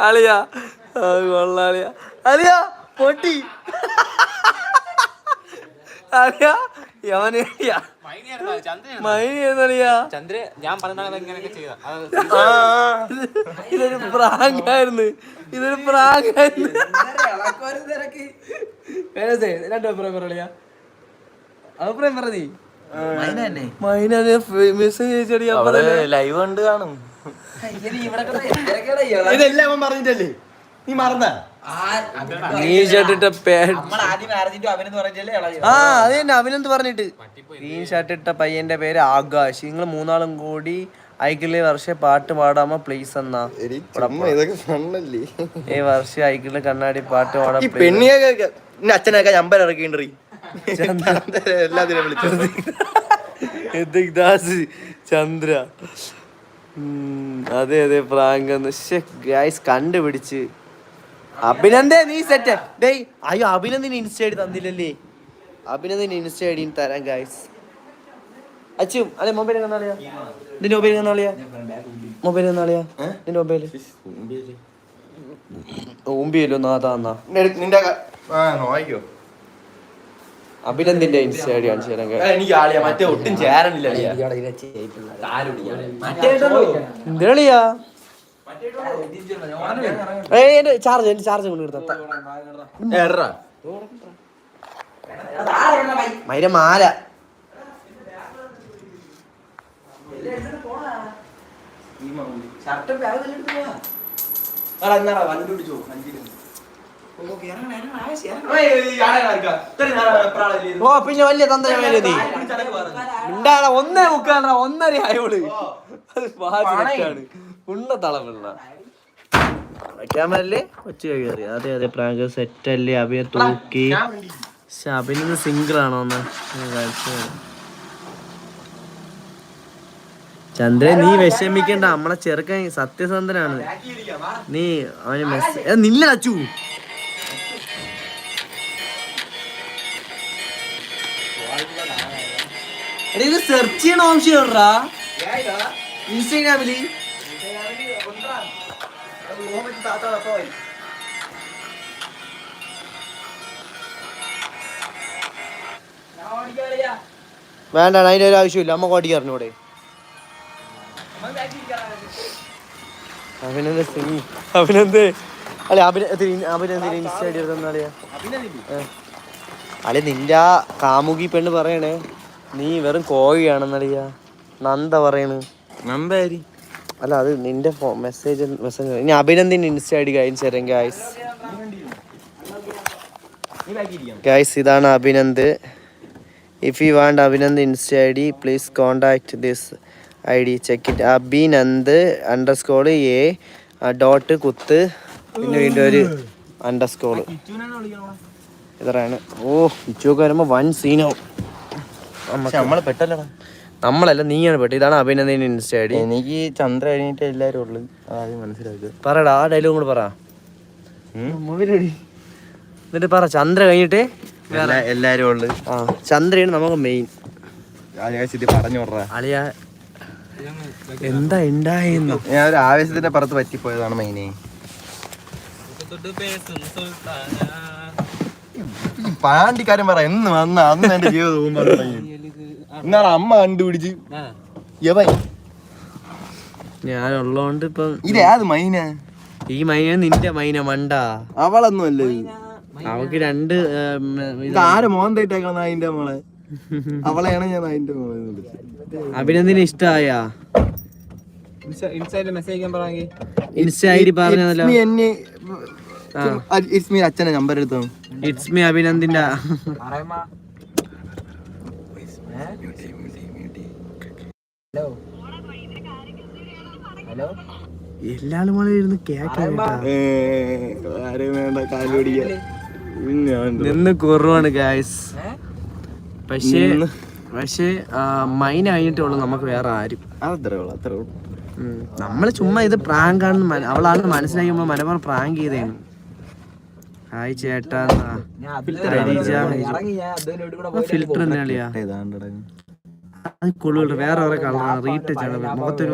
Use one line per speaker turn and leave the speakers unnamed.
അളിയാ. കൊള്ളാളിയ അളിയാ. പൊട്ടി. അളിയാ ഇതൊരു പ്രാങ്കായിരുന്നു ഇതൊരു പ്രാങ്കായിരുന്നു രണ്ടു അഭിപ്രായം പറയളിയാ അഭിപ്രായം പറ നീ മൈനെ മെസ്സേജ് അയച്ചടിയാ
ലൈവ് കണ്ട് കാണും.
ഇതെല്ലാം അവൻ പറഞ്ഞിട്ടല്ലേ? നീ മറന്ന?
നീ ഷർട്ടിട്ട ആ അത് തന്നെ പറഞ്ഞിട്ട്? ഗ്രീൻ ഷർട്ട് ഇട്ട പയ്യന്റെ പേര് ആകാശ്. നിങ്ങൾ മൂന്നാളും കൂടി ഐക്കിളി വർഷ പാട്ട് പാടാമോ പ്ലീസ് എന്നാ.
ഇതൊക്കെ ഫണ്ണല്ലേ
ഈ വർഷ ഐക്കിളി കണ്ണാടി പാട്ട് പാടാം
പെണ്ണിയൊക്കെ അച്ഛനൊക്കെ നമ്പർ ഇറക്കിണ്ടറി എല്ലാത്തിനും വിളിച്ചത്
ദാസ് ചന്ദ്ര അതെ അതെ പ്രാങ്ക് ഗൈസ് കണ്ടുപിടിച്ച് അഭിനന്ദേ നീ സെറ്റ് ഡേയ് അയ്യോ അഭിനന്ദിന് ഇൻസ്റ്റ ഐ ഡി തന്നില്ലല്ലേ അഭിനന്ദിന് ഇൻസ്റ്റ ഐ ഡി തരാം ഗൈസ് അച്ചു അല്ലെ മൊബൈൽ കന്നാളിയാ നിന്റെ മൊബൈൽ കന്നാളിയാ മൊബൈൽ കന്നാളിയാ നിന്റെ മൊബൈൽ ഓമ്പിയല്ലോ നാഥാ എന്നാ
നിന്റെ ക- ആ നോക്കിക്കോ
അഭിനന്ദിന്റെ ഇൻസ്റ്റ ഐ ഡി കാണിച്ചു തരാം guys.
എനിക്ക് ആളിയാ. മറ്റേ ഒട്ടും ചേരണില്ല.
എന്തിനാളിയാ എന്റെ ചാർജ് എന്റെ ചാർജ് കൊണ്ട് എടുത്ത. മൈര മാല. ഓ പിന്നെ വലിയ നീ ഉണ്ടാടാ ഒന്നേ മുക്കാണ്ടാ ഒന്നര ആയോൾ. അത് പാചകമാണ് ഉണ്ട തളമില്ല ക്യാമറല്ലേ കൊച്ചു കയറി. അതെ അതെ പ്രാങ്ക് സെറ്റ് അല്ലേ? അഭിയെ തൂക്കി. പക്ഷെ അഭിനന്ദ് സിംഗിൾ ആണോ ചന്ദ്രൻ നീ വിഷമിക്കണ്ട. നമ്മളെ ചെറുക്കൻ സത്യസന്ധനാണ്. നീ അവന് മെസ്സേജ് നില്ല അച്ചു. എടാ, സെർച്ച് ചെയ്യണ ആവശ്യമാ ഇൻസ്റ്റാഗ്രാമിൽ. വേണ്ട അതിന്റെ ഒരു ആവശ്യമില്ല. അമ്മ കോട്ടിക്ക് അറിഞ്ഞൂടെ അഭിനന്ദ സിംഗ്. അഭിനന്ദ്. അല്ലെ അഭിനന്ദ അഭിനന്ദിന് ഇൻസ്റ്റ ഐഡി എടുത്തറിയാ അല്ലെ നിന്റെ കാമുകി പെണ്ണ് പറയണേ. നീ വെറും കോഴിയാണെന്നറിയാ. നന്ദ പറയണ്.
നമ്പേരി
അല്ല അത് നിന്റെ മെസ്സേജ് മെസ്സേജ് ഇനി അഭിനന്ദിന് ഇൻസ്റ്റ ഐഡി ഡി കാണിച്ചു തരാം ഗായ്സ് ഗായ്സ് ഇതാണ് Abhinand. If you want Abhinand insta I D please contact this I D. Check it Abhinand underscore A dot കുത്ത്. പിന്നെ വീണ്ടും ഒരു അണ്ടർ സ്കോൾ ഓ ഇച്ചുവൊക്കെ വരുമ്പോൾ വൺ സീനാവും
നമ്മൾ പെട്ടല്ലടാ.
നമ്മളല്ല നീയാണ് പെട്ടത് ഇതാണ് അഭിനന്ദിന് ഇൻസ്റ്റ ഐ ഡി.
എനിക്ക് ചന്ദ്ര കഴിഞ്ഞിട്ട് എല്ലാരും ഉള്ളു. ആദ്യം മനസ്സിലാക്കുക.
പറയടാ ആ ഡയലോഗ് കൂടെ പറ. എന്നിട്ട് പറ ചന്ദ്ര കഴിഞ്ഞിട്ട്
എല്ലാരും ഉള്ളു.
ആ ചന്ദ്രയാണ് നമുക്ക് മെയിൻ
പറഞ്ഞു
അളിയ എന്താ ഉണ്ടായിരുന്നു
ഞാൻ ഒരു ആവേശത്തിന്റെ പുറത്ത് പറ്റിപ്പോയതാണ് മെയിനെ പാണ്ടിക്കാരൻ പറ എന്ന് വന്ന അന്ന് എന്റെ ജീവിതം ഇന്നാണ് അമ്മ കണ്ടുപിടിച്ച്. യവൻ
ഞാനുള്ളോണ്ട് ഇപ്പൊ
ഇത് ഏത് മൈന?
ഈ മൈന നിന്റെ മൈന മണ്ട.
അവളൊന്നും അല്ലേ
അവക്ക് രണ്ട്
ആരെ മോൻ മോന്തയിട്ടേക്കാണ് അതിന്റെ മോളെ? അവളെയാണ് ഞാൻ അതിന്റെ മോളെ
അഭിനന്ദിന് ഇഷ്ടായ
അച്ഛനെ നമ്പർ എടുത്തു?
It's me. അഭിനന്ദിന്റെ എല്ലാരും
ഹലോ? പിടിക്കാൻ ഞാൻ
നിന്ന് കുറവാണ് ഗായ്സ് പക്ഷേ പക്ഷേ മൈൻ കഴിഞ്ഞിട്ടുള്ളൂ നമുക്ക് വേറെ ആരും.
അത്രേ ഉള്ളു അത്രേ
നമ്മൾ ചുമ്മാ ഇത് പ്രാങ്കാണെന്ന് ആണെന്ന് മനസ്സിലാക്കി നമ്മൾ മനസ്സിലാക്കുമ്പോ മനപ്പുറം പ്രാങ്ക് ചെയ്തേനു. ഹായ് ചേട്ടാ. ഫിൽറ്റർ
തന്നെയാളിയാ
അത് വേറെ വേറെ കളറാണ്. റീടച്ച് ആണ്. മുഖത്തൊരു